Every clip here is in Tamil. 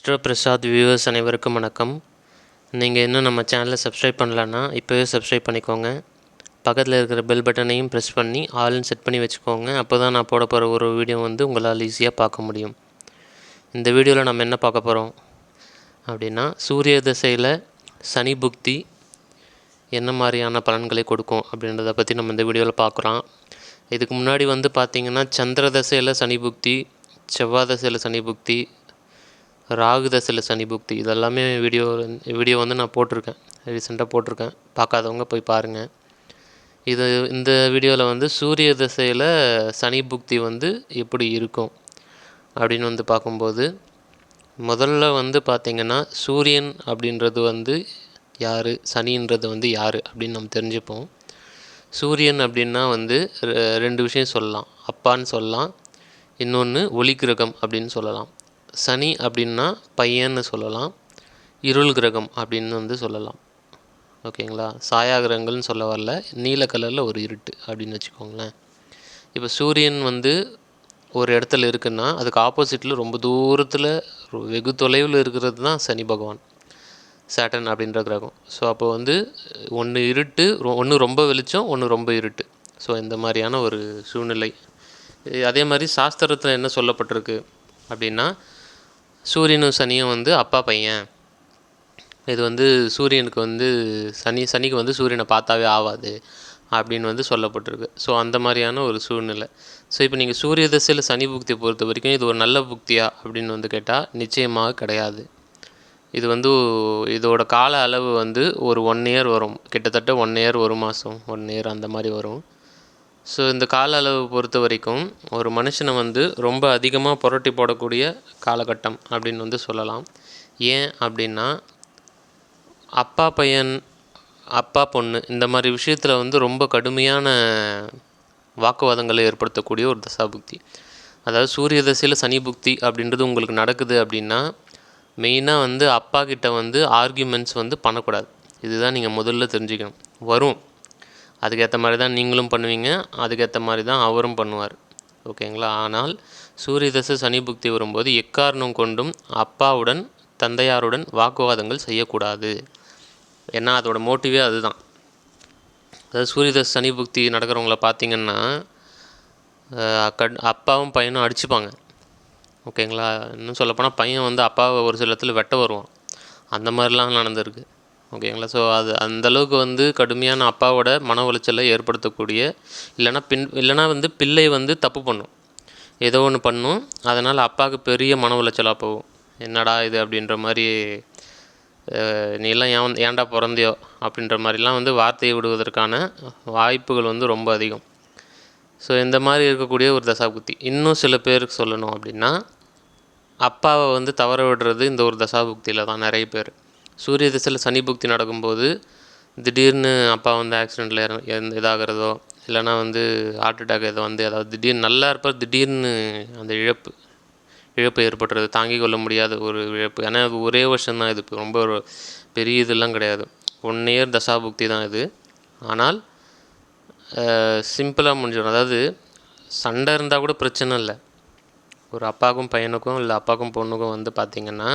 அஸ்ட்ரோ பிரசாத் வியூவர்ஸ் அனைவருக்கும் வணக்கம். நீங்கள் இன்னும் நம்ம சேனலை சப்ஸ்கிரைப் பண்ணலன்னா இப்போவே சப்ஸ்கிரைப் பண்ணிக்கோங்க. பக்கத்தில் இருக்கிற பெல் பட்டனையும் ப்ரெஸ் பண்ணி ஆல்னு செட் பண்ணி வச்சுக்கோங்க. அப்போ தான் நான் போட போகிற ஒரு வீடியோ வந்து உங்களால் ஈஸியாக பார்க்க முடியும். இந்த வீடியோவில் நம்ம என்ன பார்க்க போகிறோம் அப்படின்னா சூரிய திசையில் சனி புக்தி என்ன மாதிரியான பலன்களை கொடுக்கும் அப்படின்றத பற்றி நம்ம இந்த வீடியோவில் பார்க்குறோம் இதுக்கு முன்னாடி வந்து பார்த்திங்கன்னா சந்திர தசையில் சனி புக்தி செவ்வாய் தசையில் சனி புக்தி ராகுதசில சனி புக்தி இதெல்லாமே வீடியோ வீடியோ வந்து நான் போட்டிருக்கேன். ரீசெண்டாக போட்டிருக்கேன். பார்க்காதவங்க போய் பாருங்கள் இது இந்த வீடியோவில் வந்து சூரிய திசையில் சனி புக்தி வந்து எப்படி இருக்கும் அப்படின்னு வந்து பார்க்கும்போது முதல்ல வந்து பார்த்திங்கன்னா சூரியன் அப்படின்றது வந்து யார்? சனின்றது வந்து யார்? அப்படின்னு நம்ம தெரிஞ்சுப்போம். சூரியன் அப்படின்னா வந்து ரெ- ரெண்டு விஷயம் சொல்லலாம். அப்பான்னு சொல்லலாம். இன்னொன்று ஒளிக்கிரகம் கிரகம் அப்படின்னு சொல்லலாம். சனி அப்படின்னா பையன்னு சொல்லலாம். இருள் கிரகம் அப்படின்னு வந்து சொல்லலாம். ஓகேங்களா? சாயா கிரகங்கள்னு சொல்ல வரல. நீல கலரில் ஒரு இருட்டு அப்படின்னு வச்சுக்கோங்களேன். இப்போ சூரியன் வந்து ஒரு இடத்துல இருக்குன்னா அதுக்கு ஆப்போசிட்டில் ரொம்ப தூரத்தில் வெகு தொலைவில் இருக்கிறது தான் சனி பகவான். சேட்டன் அப்படின்ற கிரகம். ஸோ அப்போ வந்து ஒன்று இருட்டு ஒன்று ரொம்ப வெளிச்சம் ஒன்று ரொம்ப இருட்டு. ஸோ இந்த மாதிரியான ஒரு சூழ்நிலை. அதே மாதிரி சாஸ்திரத்தில் என்ன சொல்லப்பட்டிருக்கு அப்படின்னா சூரியனும் சனியும் வந்து அப்பா பையன். இது வந்து சூரியனுக்கு வந்து சனி சனிக்கு வந்து சூரியனை பார்த்தாவே ஆகாது அப்படின்னு வந்து சொல்லப்பட்டிருக்கு. ஸோ அந்த மாதிரியான ஒரு சூழ்நிலை. ஸோ இப்போ நீங்கள் சூரிய தசையில் சனி புக்தியை பொறுத்த வரைக்கும் இது ஒரு நல்ல புக்தியா அப்படின்னு வந்து கேட்டால் நிச்சயமாக கிடையாது. இது வந்து இதோட கால அளவு வந்து ஒரு ஒன் இயர் வரும். கிட்டத்தட்ட ஒன் இயர் ஒரு மாதம் ஒன் இயர் அந்த மாதிரி வரும். ஸோ இந்த கால அளவு பொறுத்த வரைக்கும் ஒரு மனுஷனை வந்து ரொம்ப அதிகமாக புரட்டி போடக்கூடிய காலகட்டம் அப்படின்னு வந்து சொல்லலாம். ஏன் அப்படின்னா அப்பா பையன் அப்பா பொண்ணு இந்த மாதிரி விஷயத்தில் வந்து ரொம்ப கடுமையான வாக்குவாதங்களை ஏற்படுத்தக்கூடிய ஒரு தசாபுக்தி. அதாவது சூரிய தசையில் சனி புக்தி அப்படின்றது உங்களுக்கு நடக்குது அப்படின்னா மெயினாக வந்து அப்பா கிட்ட வந்து ஆர்கியூமெண்ட்ஸ் வந்து பண்ணக்கூடாது. இதுதான் நீங்கள் முதல்ல தெரிஞ்சுக்கணும். வரும். அதுக்கேற்ற மாதிரி தான் நீங்களும் பண்ணுவீங்க அதுக்கேற்ற மாதிரி தான் அவரும் பண்ணுவார். ஓகேங்களா? ஆனால் சூரிய தசை சனி புக்தி வரும்போது எக்காரணம் கொண்டும் அப்பாவுடன் தந்தையாருடன் வாக்குவாதங்கள் செய்யக்கூடாது. ஏன்னா அதோட மோட்டிவே அதுதான். அதாவது சூரிய தசை சனி புக்தி நடக்கிறவங்கள பார்த்தீங்கன்னா கட் அப்பாவும் பையனும் அடிச்சுப்பாங்க. ஓகேங்களா? இன்னும் சொல்லப்போனால் பையன் வந்து அப்பாவை ஒரு சில இடத்துல வெட்ட வருவான். அந்த மாதிரிலாம் நடந்திருக்கு. ஓகேங்களா ஸோ அது அந்த அளவுக்கு வந்து கடுமையான அப்பாவோட மன உளைச்சலை ஏற்படுத்தக்கூடிய இல்லைன்னா பின் இல்லைன்னா வந்து பிள்ளை வந்து தப்பு பண்ணும். ஏதோ ஒன்று பண்ணும் அதனால் அப்பாவுக்கு பெரிய மன உளைச்சலாக போகும். என்னடா இது அப்படின்ற மாதிரி நீ எல்லாம் ஏன் ஏன்டா பிறந்தியோ அப்படின்ற மாதிரிலாம் வந்து வார்த்தையை விடுவதற்கான வாய்ப்புகள் வந்து ரொம்ப அதிகம். ஸோ இந்த மாதிரி இருக்கக்கூடிய ஒரு தசாபுக்தி இன்னும் சில பேருக்கு சொல்லணும் அப்படின்னா அப்பாவை வந்து தவற விடுறது இந்த ஒரு தசாபுக்தியில் தான் நிறைய பேர். சூரிய திசையில் சனி புக்தி நடக்கும்போது திடீர்னு அப்பா வந்து ஆக்சிடெண்ட்டில் இறந்து இதாகிறதோ இல்லைன்னா வந்து ஹார்ட் அட்டாக் ஏதோ வந்து அதாவது திடீர்னு நல்லா இருப்பார் திடீர்னு அந்த இழப்பு இழப்பு ஏற்படுறது தாங்கிக் கொள்ள முடியாத ஒரு இழப்பு. ஏன்னா அது ஒரே வருஷம்தான் இது. ரொம்ப ஒரு பெரிய இதெல்லாம் கிடையாது. ஒன் இயர் தசாபுக்தி தான் இது. ஆனால் சிம்பிளாக முடிஞ்சிடும். அதாவது சண்டை இருந்தால் கூட பிரச்சனை இல்லை. ஒரு அப்பாவுக்கும் பையனுக்கும் இல்லை அப்பாவுக்கும் பொண்ணுக்கும் வந்து பார்த்திங்கன்னா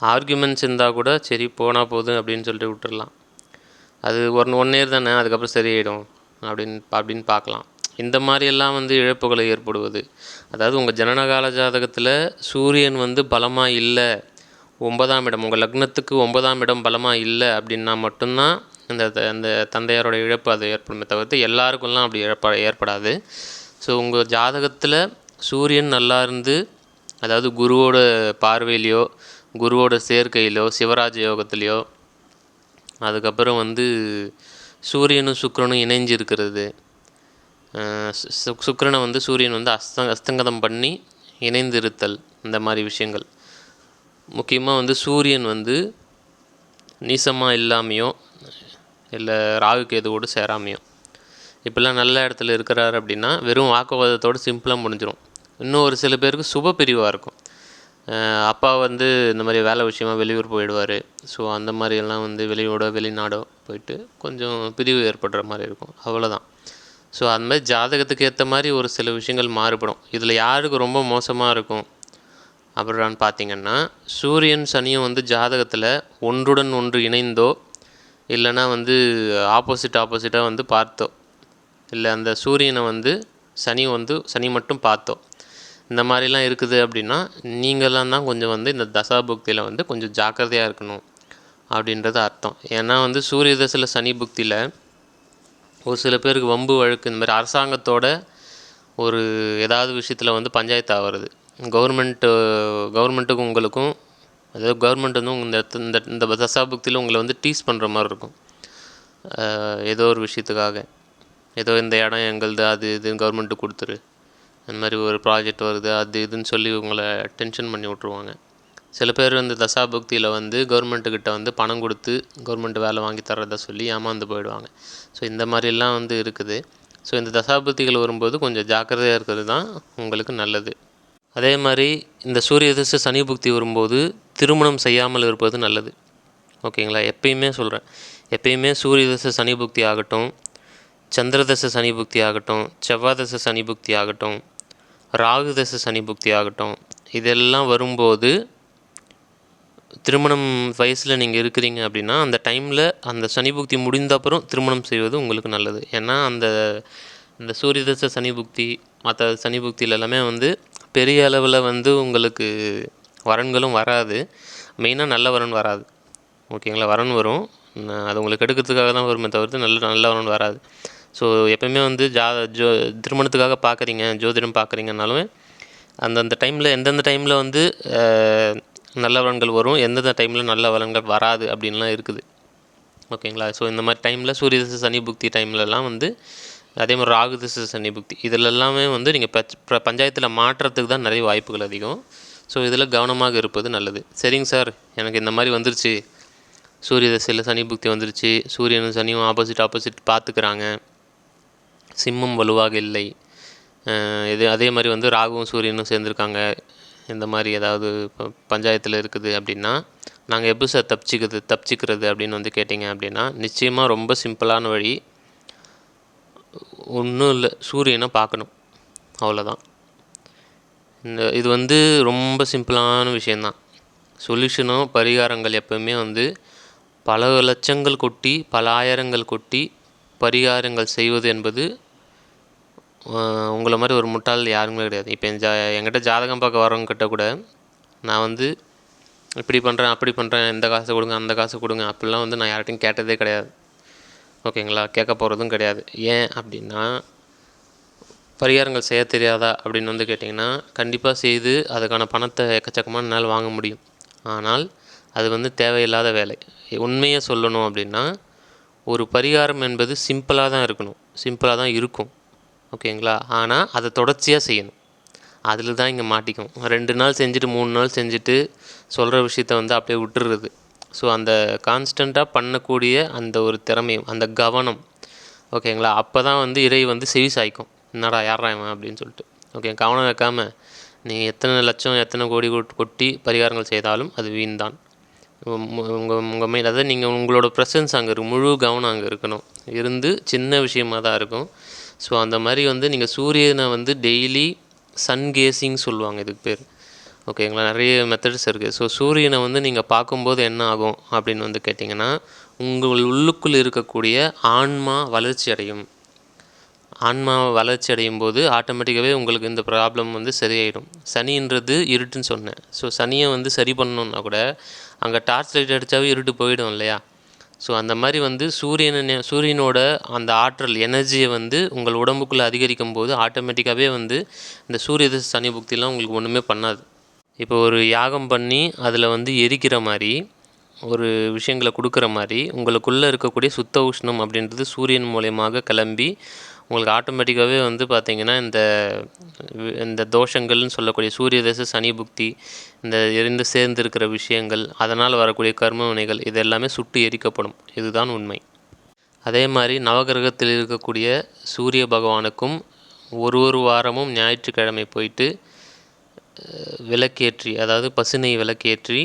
ஆர்குமெண்ட்ஸ் இருந்தால் கூட சரி போனால் போதும் அப்படின்னு சொல்லிட்டு விட்டுறலாம். அது ஒரு ஒன் இயர் தானே அதுக்கப்புறம் சரியாயிடும் அப்படின்னு அப்படின்னு பார்க்கலாம் இந்த மாதிரியெல்லாம் வந்து இழப்புகளை ஏற்படுவது. அதாவது உங்கள் ஜனனகால ஜாதகத்தில் சூரியன் வந்து பலமாக இல்லை ஒன்பதாம் இடம் உங்கள் லக்னத்துக்கு ஒன்பதாம் இடம் பலமாக இல்லை அப்படின்னா மட்டும்தான் இந்த த- தந்தையாரோட இழப்பு அது ஏற்படுமே தவிர்த்து எல்லாருக்கும்லாம் அப்படி இழப்ப ஏற்படாது. ஸோ உங்கள் ஜாதகத்தில் சூரியன் நல்லா இருந்து அதாவது குருவோட பார்வையிலையோ குருவோட சேர்க்கையிலோ சிவராஜ யோகத்துலேயோ அதுக்கப்புறம் வந்து சூரியனும் சுக்கரனும் இணைஞ்சு இருக்கிறது சுக்கிரனை வந்து சூரியன் வந்து அஸ்த அஸ்தங்கதம் பண்ணி இணைந்திருத்தல் இந்த மாதிரி விஷயங்கள். முக்கியமாக வந்து சூரியன் வந்து நீசமாக இல்லாமையோ இல்லை ராகுக்கு எதுவோடு சேராமையோ இப்படிலாம் நல்ல இடத்துல இருக்கிறார் அப்படின்னா வெறும் வாக்குவாதத்தோடு சிம்பிளாக முடிஞ்சிடும் இன்னும் ஒரு சில பேருக்கு சுப பிரிவாக இருக்கும். அப்பா வந்து இந்த மாதிரி வேலை விஷயமா வெளியூர் போயிடுவார். ஸோ அந்த மாதிரியெல்லாம் வந்து வெளியூடோ வெளிநாடோ போயிட்டு கொஞ்சம் பிரிவு ஏற்படுற மாதிரி இருக்கும். அவ்வளோதான் ஸோ அந்த மாதிரி ஜாதகத்துக்கு ஏற்ற மாதிரி ஒரு சில விஷயங்கள் மாறுபடும். இதில் யாருக்கு ரொம்ப மோசமாக இருக்கும் அப்புறம் பார்த்தீங்கன்னா சூரியன் சனியும் வந்து ஜாதகத்தில் ஒன்றுடன் ஒன்று இணைந்தோ இல்லைன்னா வந்து ஆப்போசிட் ஆப்போசிட்டாக வந்து பார்த்தோ. இல்லை அந்த சூரியனை வந்து சனி வந்து சனி மட்டும் பார்த்தோம் இந்த மாதிரிலாம் இருக்குது அப்படின்னா நீங்களாம் தான் கொஞ்சம் வந்து இந்த தசாபுக்தியில் வந்து கொஞ்சம் ஜாக்கிரதையாக இருக்கணும் அப்படின்றது அர்த்தம். ஏன்னா வந்து சூரிய தசையில் சனி புக்தியில் ஒரு சில பேருக்கு வம்பு வழக்கு இந்த மாதிரி அரசாங்கத்தோட ஒரு ஏதாவது விஷயத்தில் வந்து பஞ்சாயத்து ஆகிறது கவர்மெண்ட்டு கவர்மெண்ட்டுக்கும் உங்களுக்கும் அதாவது கவர்மெண்ட் வந்து இந்த இந்த இந்த தசாபுக்தியில் உங்களை வந்து டீஸ் பண்ணுற மாதிரி இருக்கும். ஏதோ ஒரு விஷயத்துக்காக. ஏதோ இந்த இடம் எங்களுது அது இதுன்னு கவர்மெண்ட்டு கொடுத்துரு. இந்த மாதிரி ஒரு ப்ராஜெக்ட் வருது அது இதுன்னு சொல்லி உங்களை டென்ஷன் பண்ணி விட்ருவாங்க சில பேர் வந்து தசாபுக்தியில் வந்து கவர்மெண்ட்டுக்கிட்ட வந்து பணம் கொடுத்து கவர்மெண்ட் வேலை வாங்கி தர்றதா சொல்லி ஏமாந்து போயிடுவாங்க. ஸோ இந்த மாதிரிலாம் வந்து இருக்குது. ஸோ இந்த தசாபுக்திகள் வரும்போது கொஞ்சம் ஜாக்கிரதையாக இருக்கிறது தான் உங்களுக்கு நல்லது. அதே மாதிரி இந்த சூரிய திசை சனி புக்தி வரும்போது திருமணம் செய்யாமல் இருப்பது நல்லது. ஓகேங்களா? எப்பயுமே சொல்கிறேன் எப்பயுமே சூரிய தசை சனி புக்தி ஆகட்டும் சந்திரதச சனி புக்தி ஆகட்டும் செவ்வாய் சனி புக்தி ஆகட்டும் ராகுதச சனி புக்தி ஆகட்டும். இதெல்லாம் வரும்போது திருமணம் வயசில் நீங்கள் இருக்கிறீங்க அப்படின்னா அந்த டைமில் அந்த சனி புக்தி முடிந்த அப்புறம் திருமணம் செய்வது உங்களுக்கு நல்லது. ஏன்னா அந்த இந்த சூரியதச சனி புக்தி மற்ற சனி புக்தியில் எல்லாமே வந்து பெரிய அளவில் வந்து உங்களுக்கு வரன்களும் வராது. மெயினாக நல்ல வரன் வராது. ஓகேங்களா? வரன் வரும். அது உங்களுக்கு எடுக்கிறதுக்காக தான் வருமே தவிர்த்து நல்ல நல்ல வரன் வராது. ஸோ எப்பயுமே வந்து ஜா ஜோ திருமணத்துக்காக பார்க்குறீங்க ஜோதிடம் பார்க்குறீங்கனாலுமே அந்தந்த டைமில் எந்தெந்த டைமில் வந்து நல்ல வளங்கள் வரும் எந்தெந்த டைமில் நல்ல வரன்கள் வராது அப்படின்லாம் இருக்குது. ஓகேங்களா ஸோ இந்த மாதிரி டைமில் சூரிய திசை சனி புக்தி டைம்லலாம் வந்து அதே மாதிரி ராகு திசை சனி புக்தி இதில் எல்லாமே வந்து நீங்கள் ப பஞ்சாயத்தில் மாற்றத்துக்கு தான் நிறைய வாய்ப்புகள் அதிகம். ஸோ இதில் கவனமாக இருப்பது நல்லது. சரிங்க சார் எனக்கு இந்த மாதிரி வந்துருச்சு. சூரிய திசையில் சனி புக்தி வந்துருச்சு. சூரியனும் சனியும் ஆப்போசிட் ஆப்போசிட் பார்த்துக்கிறாங்க சிம்மம் வலுவாக இல்லை. இது அதே மாதிரி வந்து ராகுவும் சூரியனும் சேர்ந்துருக்காங்க. இந்த மாதிரி ஏதாவது இப்போ பஞ்சாயத்தில் இருக்குது அப்படின்னா நாங்கள் எப்படி சார் தப்பிச்சிக்கிறது தப்பிச்சிக்கிறது அப்படின்னு வந்து கேட்டிங்க அப்படின்னா நிச்சயமாக ரொம்ப சிம்பிளான வழி ஒன்றும் இல்லை சூரியனை பார்க்கணும். அவ்வளோதான் இந்த இது வந்து ரொம்ப சிம்பிளான விஷயந்தான் சொல்யூஷனும் பரிகாரங்கள் எப்பவுமே வந்து பல லட்சங்கள் கொட்டி பல ஆயிரங்கள் கொட்டி பரிகாரங்கள் செய்வது என்பது உங்களை மாதிரி ஒரு முட்டாள் யாருமே கிடையாது. இப்போ என் ஜா என்கிட்ட ஜாதகம் பார்க்க வரவங்கக்கிட்ட கூட நான் வந்து இப்படி பண்ணுறேன் அப்படி பண்ணுறேன் இந்த காசை கொடுங்க அந்த காசை கொடுங்க அப்படிலாம் வந்து நான் யார்கிட்டையும் கேட்டதே கிடையாது. ஓகேங்களா? கேட்க போகிறதும் கிடையாது. ஏன் அப்படின்னா பரிகாரங்கள் செய்ய தெரியாதா அப்படின்னு வந்து கேட்டிங்கன்னா கண்டிப்பாக செய்து அதுக்கான பணத்தை எக்கச்சக்கமாக என்னால் வாங்க முடியும். ஆனால் அது வந்து தேவையில்லாத வேலை. உண்மையை சொல்லணும் அப்படின்னா ஒரு பரிகாரம் என்பது சிம்பிளாக தான் இருக்கணும். சிம்பிளாக தான் இருக்கும். ஓகேங்களா? ஆனால் அதை தொடர்ச்சியாக செய்யணும். அதில் தான் இங்கே மாட்டிக்கும். ரெண்டு நாள் செஞ்சுட்டு மூணு நாள் செஞ்சுட்டு சொல்கிற விஷயத்த வந்து அப்படியே விட்டுறது. ஸோ அந்த கான்ஸ்டண்ட்டாக பண்ணக்கூடிய அந்த ஒரு திறமையும் அந்த கவனம் ஓகேங்களா? அப்போ தான் வந்து இறை வந்து செவி சாய்க்கும். என்னடா யாரா இவன்? அப்படின்னு சொல்லிட்டு. ஓகே கவனம் வைக்காமல் நீங்கள் எத்தனை லட்சம் எத்தனை கோடி கொட்டி பரிகாரங்கள் செய்தாலும் அது வீண் தான் உங்கள் உங்கள் மைண்ட் அதாவது நீங்கள் உங்களோட ப்ரெசன்ஸ் அங்கே இருக்கு முழு கவனம் அங்கே இருக்கணும். இருந்து சின்ன விஷயமா தான் இருக்கும். ஸோ அந்த மாதிரி வந்து நீங்கள் சூரியனை வந்து டெய்லி சன் கேசிங் சொல்லுவாங்க இதுக்கு பேர். ஓகேங்களா நிறைய மெத்தட்ஸ் இருக்குது ஸோ சூரியனை வந்து நீங்கள் பார்க்கும்போது என்ன ஆகும் அப்படின்னு வந்து கேட்டிங்கன்னா உங்கள் உள்ளுக்குள் இருக்கக்கூடிய ஆன்மா வளர்ச்சி அடையும். ஆன்மா வளர்ச்சி அடையும் போது ஆட்டோமேட்டிக்காகவே உங்களுக்கு இந்த ப்ராப்ளம் வந்து சரியாயிடும். சனின்றது இருட்டுன்னு சொன்னேன். ஸோ சனியை வந்து சரி பண்ணணுன்னா கூட அங்கே டார்ச் லைட் அடித்தாவே இருட்டு போயிடும் இல்லையா? ஸோ அந்த மாதிரி வந்து சூரியனை சூரியனோட அந்த ஆற்றல் எனர்ஜியை வந்து உங்கள் உடம்புக்குள்ளே அதிகரிக்கும் போது ஆட்டோமேட்டிக்காகவே வந்து இந்த சூரிய திசை சனி புக்திலாம் உங்களுக்கு ஒன்றுமே பண்ணாது. இப்போ ஒரு யாகம் பண்ணி அதில் வந்து எரிக்கிற மாதிரி ஒரு விஷயங்களை கொடுக்குற மாதிரி உங்களுக்குள்ளே இருக்கக்கூடிய சுத்த உஷ்ணம் அப்படின்றது சூரியன் மூலயமாக கிளம்பி உங்களுக்கு ஆட்டோமேட்டிக்காகவே வந்து பார்த்திங்கன்னா இந்த இந்த தோஷங்கள்னு சொல்லக்கூடிய சூரிய தசை சனி புக்தி இந்த எரிந்து சேர்ந்திருக்கிற விஷயங்கள் அதனால் வரக்கூடிய கர்ம வினைகள் இது எல்லாமே சுட்டு எரிக்கப்படும். இதுதான் உண்மை. அதே மாதிரி நவகிரகத்தில் இருக்கக்கூடிய சூரிய பகவானுக்கும் ஒரு ஒரு வாரமும் ஞாயிற்றுக்கிழமை போயிட்டு விளக்கேற்றி அதாவது பசுனை விளக்கேற்றி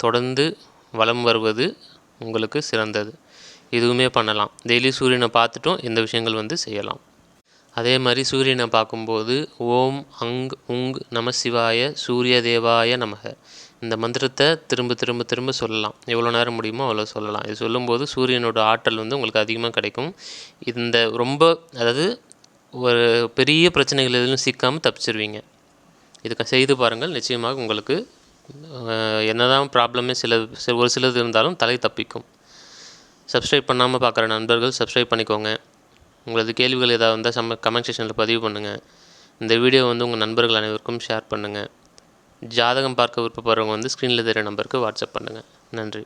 தொடர்ந்து வலம் வருவது உங்களுக்கு சிறந்தது. இதுவுமே பண்ணலாம். டெய்லி சூரியனை பார்த்துட்டும் இந்த விஷயங்கள் வந்து செய்யலாம். அதே மாதிரி சூரியனை பார்க்கும்போது ஓம் அங் உங் நம சிவாய சூரிய தேவாய நமக. இந்த மந்திரத்தை திரும்ப திரும்ப திரும்ப சொல்லலாம். எவ்வளோ நேரம் முடியுமோ அவ்வளோ சொல்லலாம். இது சொல்லும்போது சூரியனோட ஆற்றல் வந்து உங்களுக்கு அதிகமாக கிடைக்கும். இந்த ரொம்ப அதாவது ஒரு பெரிய பிரச்சனைகள் எதுவும் சிக்காமல் தப்பிச்சிருவீங்க. இதுக்கு செய்து பாருங்கள். நிச்சயமாக உங்களுக்கு என்னதான் ப்ராப்ளமே சில ஒரு சிலது இருந்தாலும் தலை தப்பிக்கும். சப்ஸ்கிரைப் பண்ணாமல் பார்க்குற நண்பர்கள் சப்ஸ்கிரைப் பண்ணிக்கோங்க. உங்களது கேள்விகள் ஏதாவது இருந்தால் சம்ம கமெண்ட் செக்ஷனில் பதிவு பண்ணுங்கள் இந்த வீடியோ வந்து உங்கள் நண்பர்கள் அனைவருக்கும் ஷேர் பண்ணுங்கள் ஜாதகம் பார்க்க விருப்பப்படுறவங்க வந்து ஸ்க்ரீனில் தெரிய நம்பருக்கு வாட்ஸ்அப் பண்ணுங்கள் நன்றி.